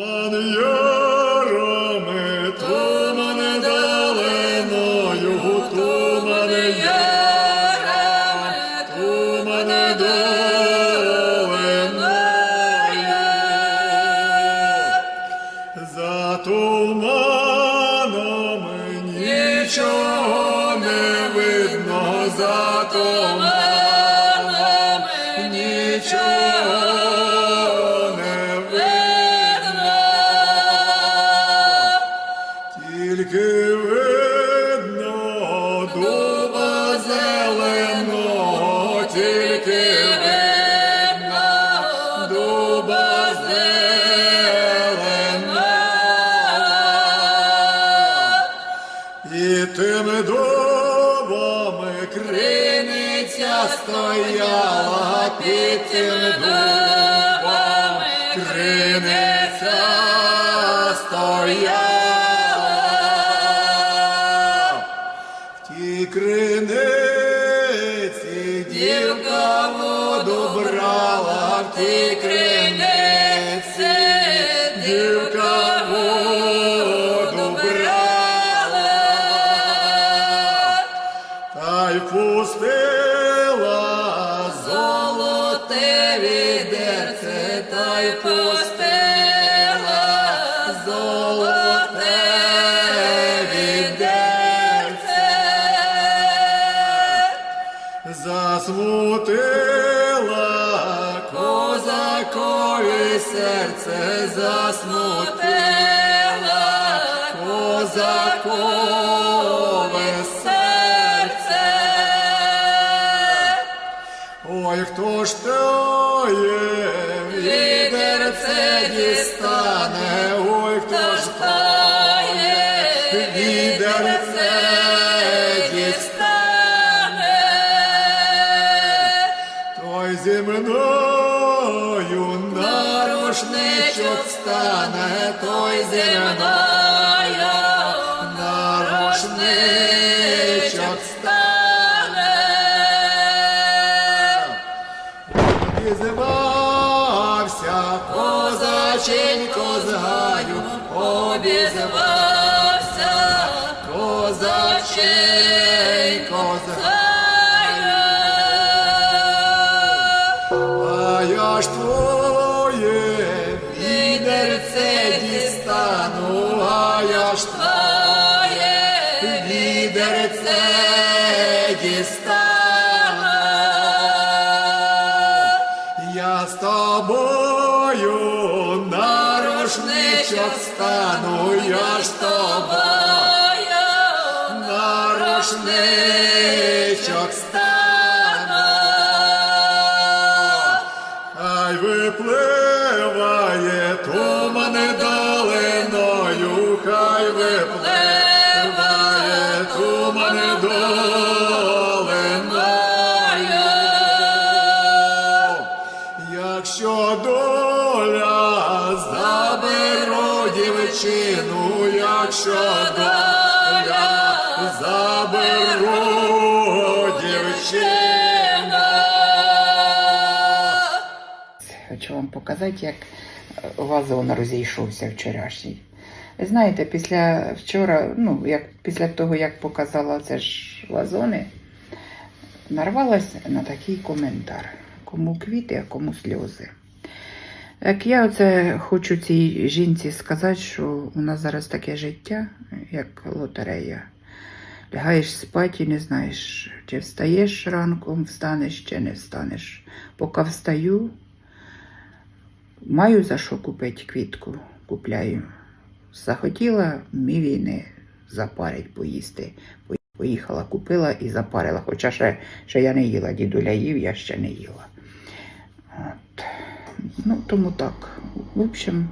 Money, yeah. І тими криниця стояла, під тими дубами Засмутила козакові серце, засмутила козакове серце. Ой, хто ж то відерце Обізвався козаченько з гаю, обізвався козаченько з гаю. Долиною, хай випливає туман долиною. Якщо доля заберу дівчину, якщо доля заберу дівчину. Хочу вам показати, як вазон розійшовся вчорашній. Знаєте, після вчора, ну, як, після того, як показала це ж вазони, нарвалась на такий коментар. Кому квіти, а кому сльози. Як я оце хочу цій жінці сказати, що у нас зараз таке життя, як лотерея. Лягаєш спати і не знаєш, чи встаєш ранком, встанеш, чи не встанеш. Поки встаю, Маю за що купити квітку, купляю. Захотіла мій війни запарить поїсти. Поїхала, купила і запарила. Хоча ще, ще я не їла, дідуля їв, я ще не їла. От. Ну, тому так. В общем,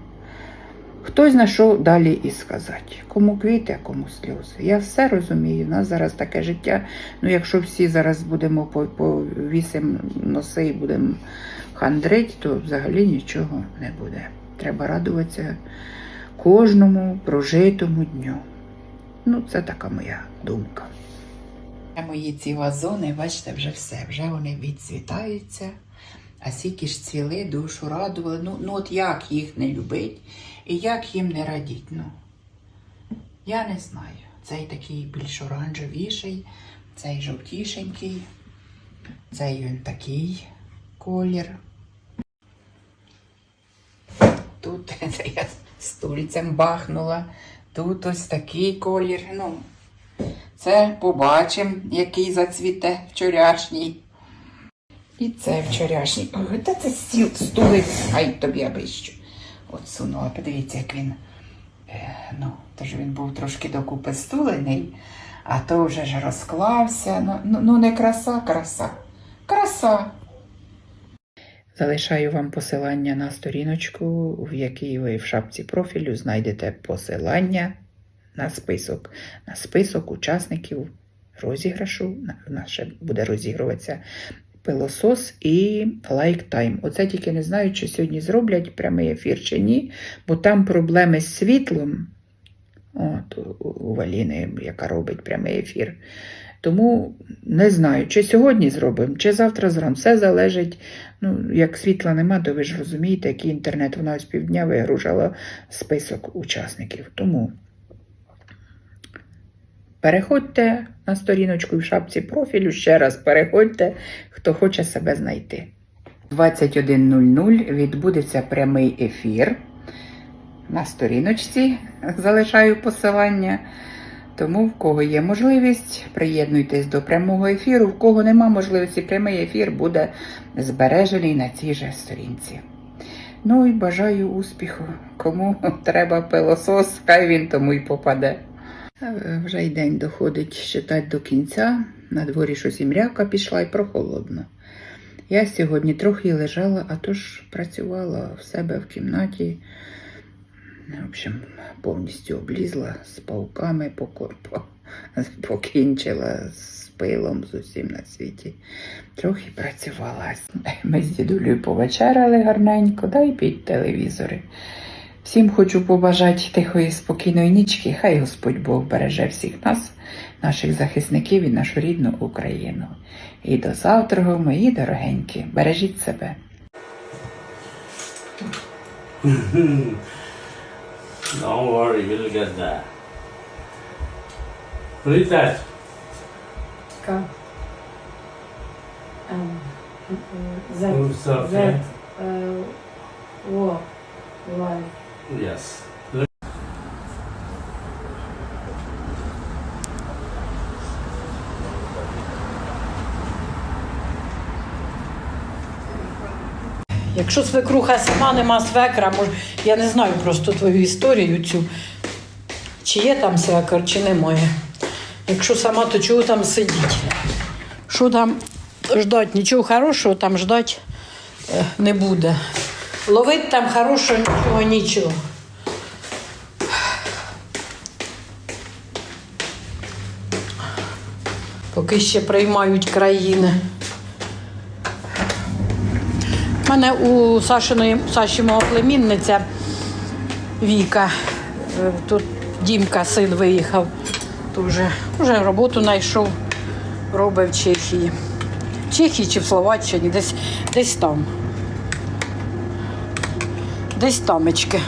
хтось знайшов далі і сказати. Кому квіти, а кому сльози. Я все розумію. У нас зараз таке життя. Ну, якщо всі зараз будемо по, вісім носи і будемо хандрить, то взагалі нічого не буде. Треба радуватися кожному прожитому дню. Ну, це така моя думка. Мої ці вазони, бачите, вже все, вже вони відцвітаються. А сіки ж ціли, душу радували. Ну, ну от як їх не любить і як їм не радіть. Ну, я не знаю. Цей такий більш оранжевіший, цей жовтішенький, цей він такий колір. Тут це я стульцем бахнула. Тут ось такий колір. Ну, це побачимо, який зацвіте вчорашній. І це вчорашній. Ой, та це стіл, стулець, хай тобі аби що. От сунула, подивіться, як він. Е, ну, тож він був трошки докупи стулений, а то вже ж розклався. Ну, ну, ну не краса, краса. Краса. Залишаю вам посилання на сторіночку, в якій ви в шапці профілю знайдете посилання на список. На список учасників розіграшу. На- У нас ще буде розігруватися пилосос і лайктайм. Оце тільки не знаю, чи сьогодні зроблять прямий ефір чи ні, бо там проблеми з світлом. От, у Валіни, яка робить прямий ефір. Тому не знаю, чи сьогодні зробимо, чи завтра зробимо. Все залежить. Ну, як світла нема, то ви ж розумієте, який інтернет вона ось півдня вигружала список учасників. Тому переходьте на сторіночку в шапці профілю, ще раз переходьте, хто хоче себе знайти. 21.00 відбудеться прямий ефір. На сторіночці залишаю посилання. Тому, в кого є можливість, приєднуйтесь до прямого ефіру. В кого нема можливості, прямий ефір буде збережений на цій же сторінці. Ну і бажаю успіху. Кому треба пилосос, хай він тому й попаде. Е, Вже й день доходить читати до кінця. На дворі щось і мряка пішла і прохолодно. Я сьогодні трохи лежала, а то ж працювала в себе в кімнаті. В общем, повністю облізла з пауками, покінчила з пилом з усім на світі. Трохи працювала. Ми з дідулею повечеряли гарненько, да й під телевізори. Всім хочу побажати тихої, спокійної нічки. Хай Господь Бог береже всіх нас, наших захисників і нашу рідну Україну. І до завтра, мої дорогенькі. Бережіть себе. Don't worry, we'll get there. Read that. Ka. Um, Z. Move Uh, war. Life. Yes. Якщо свекруха сама нема свекра, може, я не знаю просто твою історію цю. Чи є там свекр, чи немає. Якщо сама, то чого там сидіти? Що там ждать? Нічого хорошого там ждать е, не буде. Ловить там хорошого нічого, нічого. Поки ще приймають країни. У мене у Сашиної, Саші мого племінниця Віка. е, Тут Дімка, син виїхав. То вже, роботу знайшов, робить в Чехії. В Чехії чи в Словаччині, десь, десь там. Десь тамечки.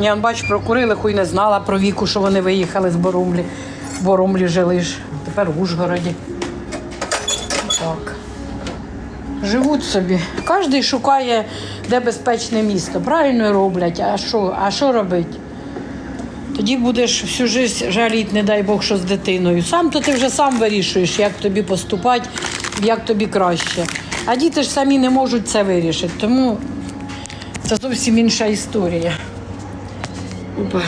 Я он, бач, прокурили, хуй не знала про віку, що вони виїхали з Боромлі. В Боромлі жили ж, тепер в Ужгороді. Так. Живуть собі. Кожен шукає, де безпечне місто. Правильно роблять. А що, а що робити? Тоді будеш всю життя жаліти, не дай Бог, що з дитиною. Сам то ти вже сам вирішуєш, як тобі поступати, як тобі краще. А діти ж самі не можуть це вирішити. Тому це зовсім інша історія. Опа.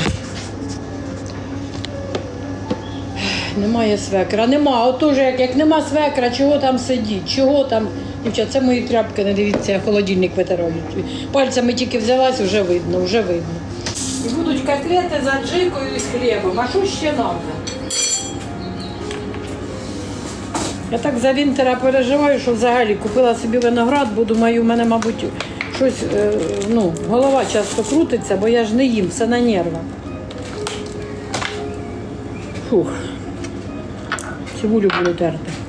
Немає свекра, нема. Отож, як, як нема свекра, чого там сидіть, чого там. Дівчат, це мої тряпки, не дивіться, я холодильник витираю. Пальцями тільки взялась, вже видно, вже видно. І будуть котлети з аджикою і з хлібом. А що ще треба? Я так за Вінтера переживаю, що взагалі купила собі виноград, бо думаю, у мене, мабуть, щось, е, ну, голова часто крутиться, бо я ж не їм, все на нервах. Фух. Цибулю буду терти.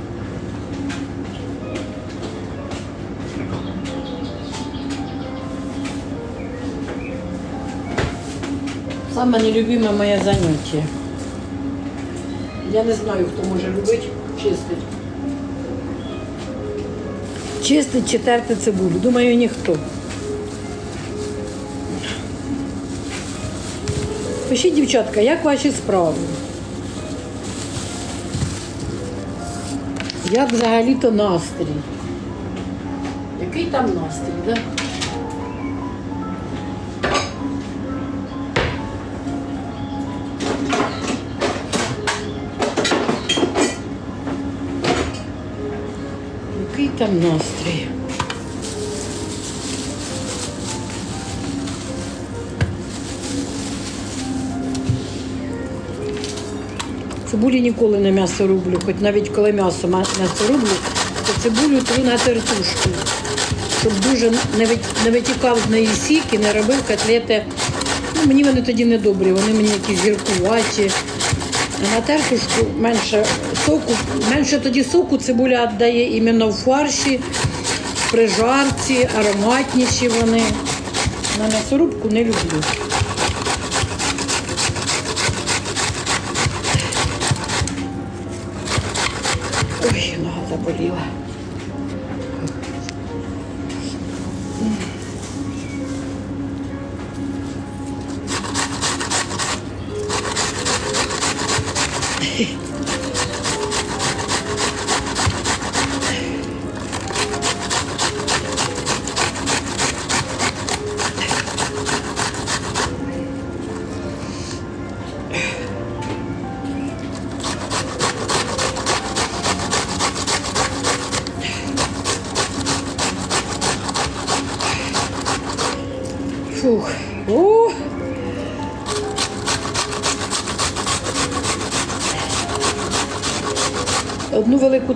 Саме нелюбиме моє заняття. Я не знаю, хто може робити, чистить. Чистить чи терти цибулю. Думаю, ніхто. Пишіть, дівчатка, як ваші справи? Як взагалі-то настрій? Який там настрій, так? Да? Там настрій? Цибулі ніколи не м'ясо рублю, хоч навіть коли м'ясо м'ясо рублю, то цибулю тру на тертушку, щоб дуже не витікав з неї сік і не робив котлети. Ну, мені вони тоді не добрі, вони мені якісь гіркуваті. На тертушку менше соку, менше тоді соку цибуля віддає іменно в фарші, при жарці, ароматніші вони. На м'ясорубку не люблю.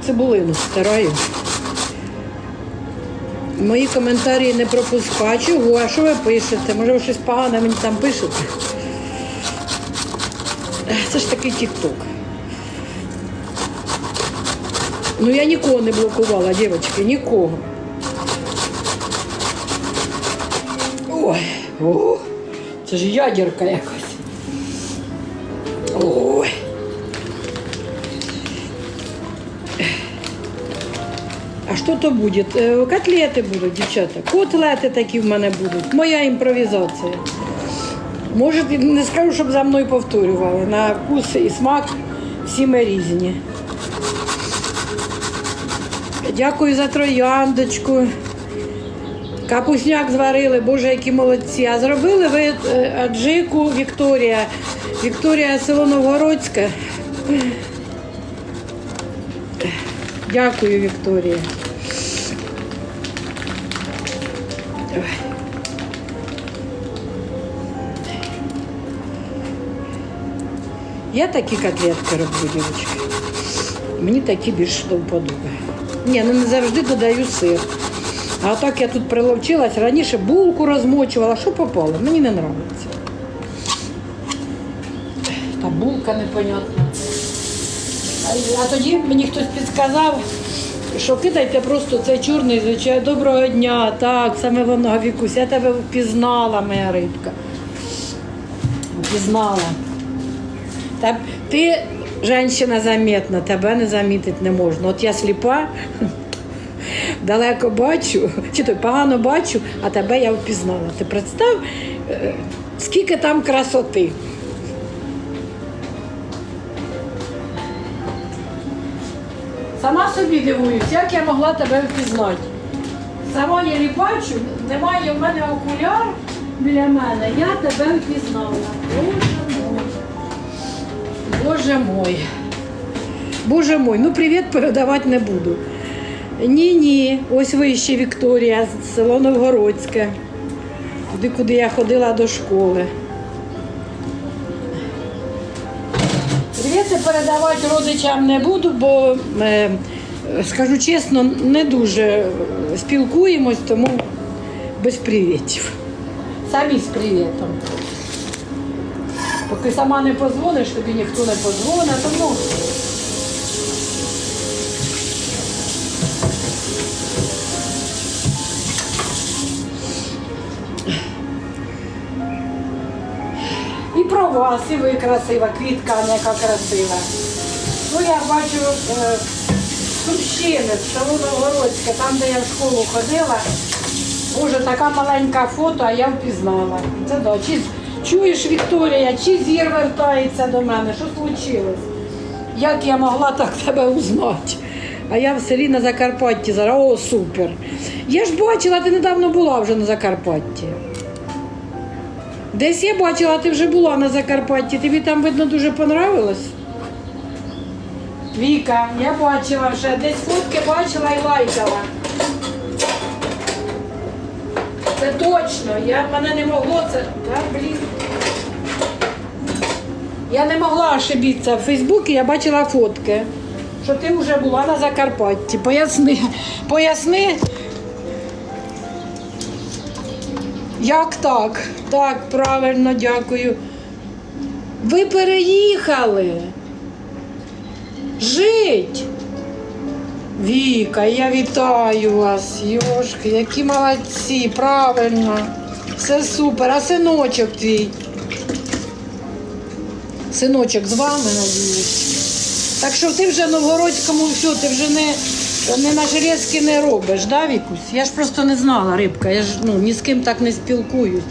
Цибулину стираю. Мої коментарі не пропускаю. Чого? А що ви пишете? Може ви щось погане мені там пишете? Це ж такий тік-ток. Ну я нікого не блокувала, дівчатки, нікого. Ой, о, це ж ядерка якась. А що то буде? Е, Котлети будуть, дівчата. Котлети такі в мене будуть. Моя імпровізація. Може, не скажу, щоб за мною повторювали. На вкус і смак всі ми різні. Дякую за трояндочку. Капусняк зварили, боже, які молодці. А зробили ви е, аджику Вікторія. Вікторія село Новгородське. Дякую, Вікторія. Ой. Я такі котлетки роблю, дівчатки. Мені такі більше до вподоби. Ні, ну не завжди додаю сир. А так я тут приловчилась, раніше булку розмочувала, що попало, мені не подобається. Та булка непонятна. А тоді мені хтось підказав, що кидайте просто цей чорний звичай. Доброго дня, так, саме воно, Вікусь, я тебе впізнала, моя рибка. Впізнала. Та ти жінка заметна, тебе не замітити не можна. От я сліпа, далеко бачу, чи то погано бачу, а тебе я впізнала. Ти представ, е, скільки там красоти. Сама собі дивуюсь, як я могла тебе впізнати. Сама я не бачу, немає в мене окуляр біля мене, я тебе впізнала. Боже мой. Боже мой. Боже мой, ну привіт передавати не буду. Ні, ні, ось вище Вікторія, село Новгородське, куди я ходила до школи. Привіти передавати родичам не буду, бо, е, скажу чесно, не дуже спілкуємось, тому без привітів. Самі з привітом. Поки сама не позвониш, тобі ніхто не позвонить, тому. Вас, і ви красива, квітка, яка красива. Ну, я бачу е, Сумщини, село Новгородське, там, де я в школу ходила. Боже, така маленька фото, а я впізнала. Це да. Чи, чуєш, Вікторія, чи зір вертається до мене? Що случилось? Як я могла так тебе узнати? А я в селі на Закарпатті зараз. О, супер. Я ж бачила, ти недавно була вже на Закарпатті. Десь я бачила, ти вже була на Закарпатті. Тобі там, видно, дуже понравилось? Віка, я бачила вже, десь фотки бачила і лайкала. Це точно, я, мене не могло це. Та, блін. Я не могла ошибитися в Фейсбуці, я бачила фотки, що ти вже була на Закарпатті. Поясни, поясни. Як так? Так, правильно, дякую. Ви переїхали. Жить. Віка, я вітаю вас, Йошки, які молодці, правильно. Все супер. А синочок твій? Синочок з вами, надіюсь. Так що ти вже в Новгородському все, ти вже не, не на железки не робиш, да, Вікусь? Я ж просто не знала, рибка, я ж ну, ні з ким так не спілкуюсь.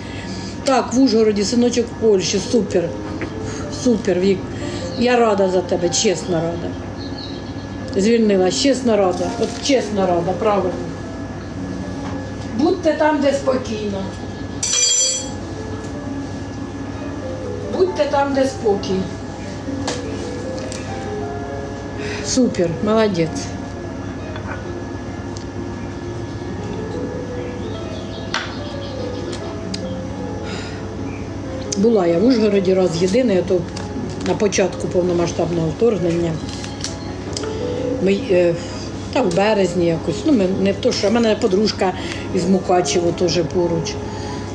Так, в Ужгороді синочок в Польщі, супер. Супер, Вік. Я рада за тебе, чесно рада. Звільнилась, чесно рада. От чесно рада, правильно. Будьте там, де спокійно. Будьте там, де спокій. Супер, молодець. Була я в Ужгороді раз єдине, то на початку повномасштабного вторгнення. Ми, е, та в березні якось. Ну, ми, не то, що в мене подружка із Мукачево теж поруч.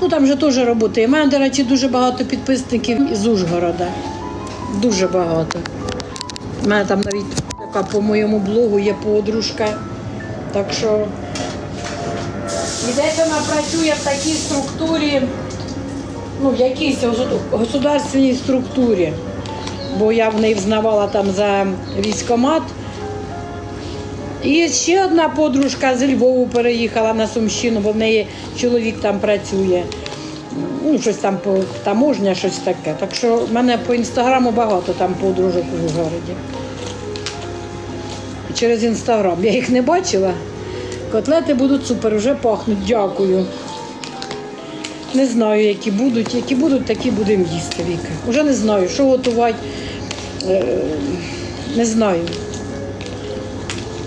Ну там же теж роботи. У мене, до речі, дуже багато підписників із Ужгорода. Дуже багато. У мене там навіть така по моєму блогу є подружка. Так що і десь вона працює в такій структурі, ну, в якійсь госу- государственній структурі. Бо я в неї взнавала там за військомат. І ще одна подружка з Львову переїхала на Сумщину, бо в неї чоловік там працює. Ну, щось там по таможня, щось таке. Так що в мене по інстаграму багато там подружок у Ужгороді. Через інстаграм. Я їх не бачила. Котлети будуть супер, вже пахнуть. Дякую. Не знаю, які будуть. Які будуть, такі будемо їсти, Віка. Уже не знаю, що готувати. Е, Не знаю.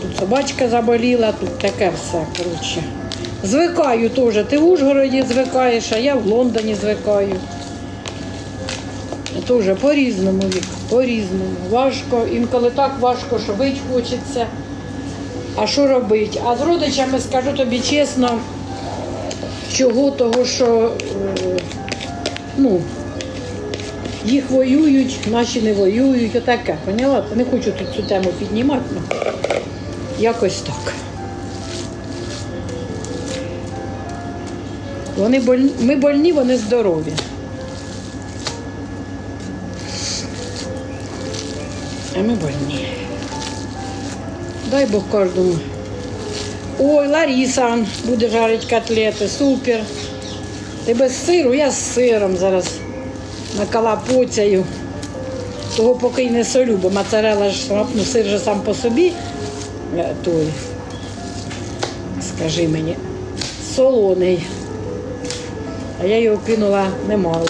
Тут собачка заболіла, тут таке все, коротше. Звикаю теж. Ти в Ужгороді звикаєш, а я в Лондоні звикаю. Теж по-різному вік, по-різному. Важко, інколи так важко, що вить хочеться. А що робити? А з родичами скажу тобі чесно, чого того, що е, ну, їх воюють, наші не воюють, отаке. Поняла? Не хочу тут цю тему піднімати. Ну, якось так. Вони больні, ми больні, вони здорові. А ми больні. Дай Бог кожному. Ой, Лариса буде жарити котлети, супер. Ти без сиру, я з сиром зараз накалапоцяю. Того поки й не солю, бо моцарелла ж ну, сир же сам по собі той, скажи мені, солоний. А я його кинула немало.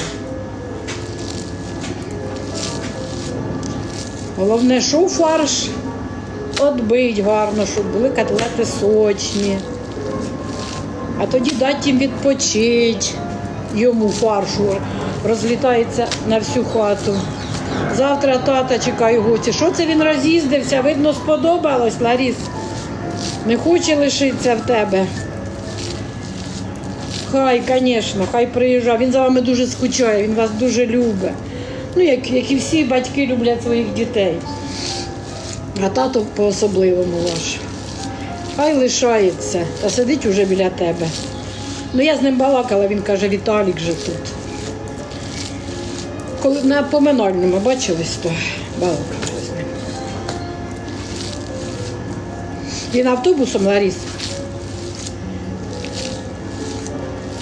Головне, що фарш отбить гарно, щоб були котлети сочні. А тоді дати їм відпочити. Йому фаршу розлітається на всю хату. Завтра тата чекаю гості. Що це він роз'їздився? Видно, сподобалось, Ларіс. Не хоче лишитися в тебе. Хай, звісно, хай приїжджає. Він за вами дуже скучає, він вас дуже любить. Ну, як, як і всі батьки люблять своїх дітей. А тато по-особливому ваш. Хай лишається, та сидить уже біля тебе. Ну я з ним балакала, він каже, Віталік же тут. коли на поминальному бачили сто балакали з ним. Він автобусом Ларіс.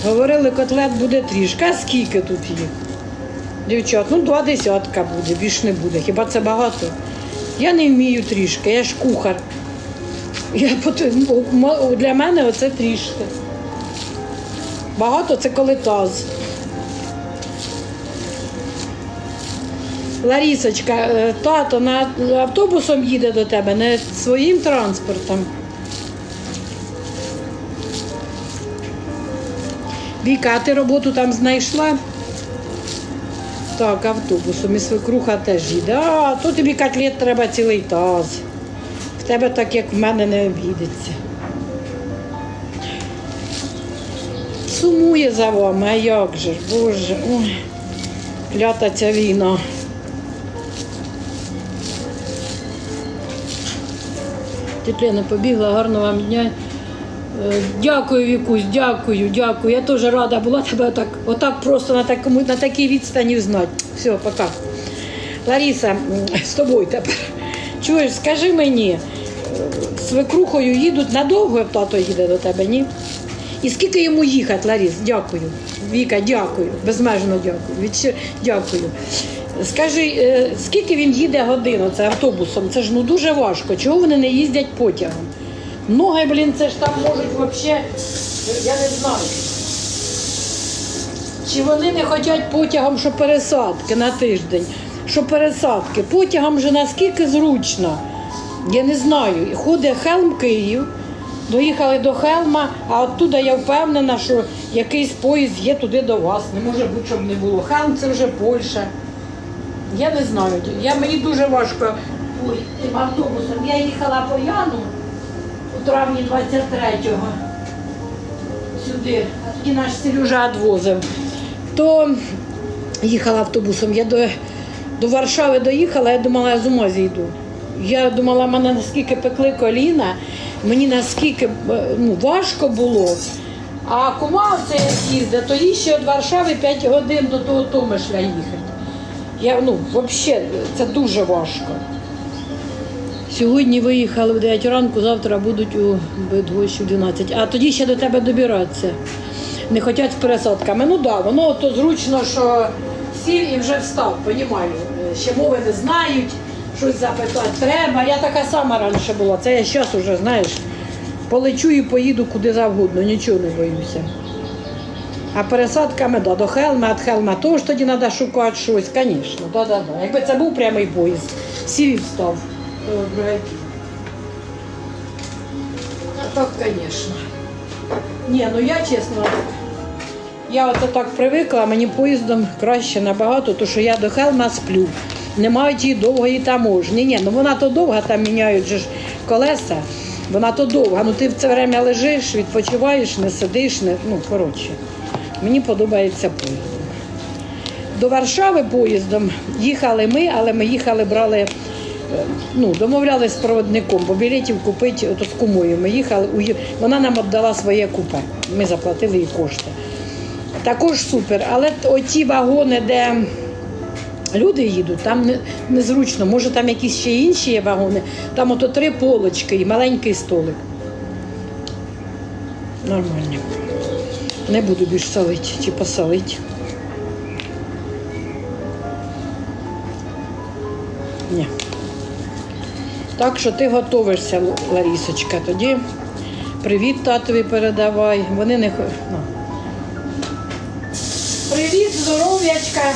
Говорили, котлет буде трішки. А скільки тут їх? Дівчат, ну два десятка буде, більш не буде. Хіба це багато? Я не вмію трішки, я ж кухар. Я, для мене оце трішки. Багато це коли таз. Ларісочка, е, тато на автобусом їде до тебе, не своїм транспортом. Віка, а ти роботу там знайшла? Так, автобусом і свекруха теж їде. А, то тобі котлет треба цілий таз. В тебе так, як в мене, не обійдеться. Сумує за вами, а як же ж, Боже. Ой, клята ця війна. Тетя Лена побігла, гарного вам дня. Дякую, Вікусь, дякую, дякую. Я теж рада була тебе отак, отак просто на, такому, на такій відстані знати. Все, пока. Лариса, з тобою тепер. Чуєш, скажи мені, е, свекрухою їдуть надовго тато їде до тебе, ні? І скільки йому їхати, Ларіс? Дякую. Віка, дякую. Безмежно дякую. Від Дякую. Скажи, е, скільки він їде годину, це автобусом? Це ж ну дуже важко. Чого вони не їздять потягом? Ноги, блін, це ж там можуть взагалі, я не знаю. Чи вони не хочуть потягом, що пересадки на тиждень, що пересадки. Потягом вже наскільки зручно. Я не знаю. Ходить Хелм Київ, доїхали до Хелма, а оттуда я впевнена, що якийсь поїзд є туди до вас. Не може бути, щоб не було. Хелм це вже Польща. Я не знаю. Я, мені дуже важко ой, тим автобусом. Я їхала по Яну у травні 23-го сюди, а тоді наш Сережа відвозив. То їхала автобусом. Я до, до Варшави доїхала, я думала, я з ума зійду. Я думала, мене наскільки пекли коліна, мені наскільки е, ну, важко було. А кума це їздить, то їй ще від Варшави 5 годин до того Томишля їхати. Я, ну, взагалі, це дуже важко. Сьогодні виїхали в 9 ранку, завтра будуть у Бедгощі в 12. А тоді ще до тебе добиратися. Не хочуть з пересадками. Ну так, да, воно то зручно, що сів і вже встав, понімаю. Ще мови не знають, щось запитати треба. Я така сама раніше була. Це я зараз уже, знаєш, полечу і поїду куди завгодно, нічого не боюся. А пересадками да, до Хелма, від Хелма теж тоді треба шукати щось, звісно, да, да, да. Якби це був прямий поїзд, сів і встав. То. А так, звісно. Ні, ну я чесно, я оце так привикла, мені поїздом краще набагато, тому що я до Хелма сплю. Немає тієї довгої таможні. Ні, ну вона то довга, там міняють же ж колеса. Вона то довга. Ну ти в це время лежиш, відпочиваєш, не сидиш, не, ну коротше. Мені подобається поїздом. До Варшави поїздом їхали ми, але ми їхали, брали, ну, домовлялися з проводником, бо білетів купити ото з кумою. Ми їхали, вона нам віддала своє купе. Ми заплатили їй кошти. Також супер. Але оті вагони, де люди їдуть, там не, незручно. Може, там якісь ще інші є вагони. Там ото три полочки і маленький столик. Нормально. Не буду більш солити чи посолити. Так що ти готовишся, Ларісочка. Тоді привіт татові передавай. Вони не ну. Привіт, здоров'ячка.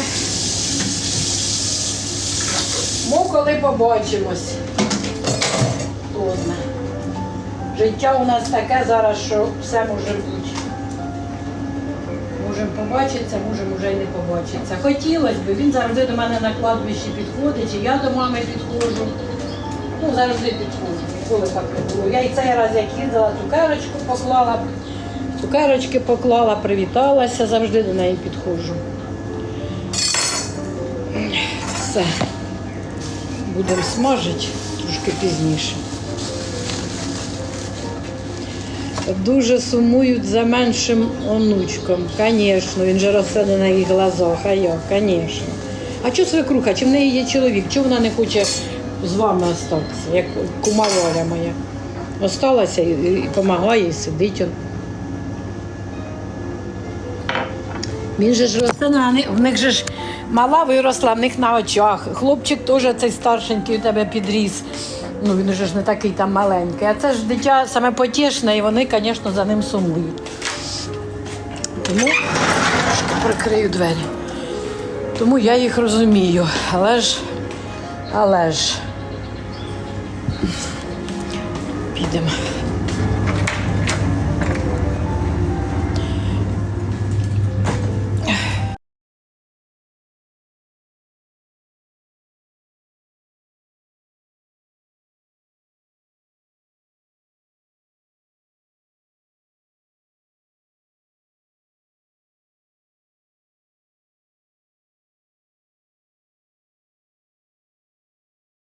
Мо коли побачимось. Хто. Життя у нас таке зараз, що все може бути. Можемо побачитися, можемо вже й не побачитися. Хотілося б, він завжди до мене на кладбищі підходить, і я до мами підходжу. Ну, завжди підходжу, ніколи так не. Я і цей раз як їздила, цукерочку поклала, цукерочки поклала, привіталася, завжди до неї підходжу. Все. Будемо смажити трошки пізніше. Дуже сумують за меншим онучком. Звісно, він же росте на їх глазах, а я, звісно. А чого свекруха? Чи в неї є чоловік? Чого вона не хоче з вами остатися, як кума Валя моя? Осталася і, допомагає, і сидить. он. Він же ж росте, в них же ж мала виросла, в них на очах. Хлопчик теж цей старшенький у тебе підріс. Ну він же ж не такий там маленький. А це ж дитя саме потішне, і вони, звісно, за ним сумують. Тому трошки прикрию двері. Тому я їх розумію. Але ж, але ж. Bildim.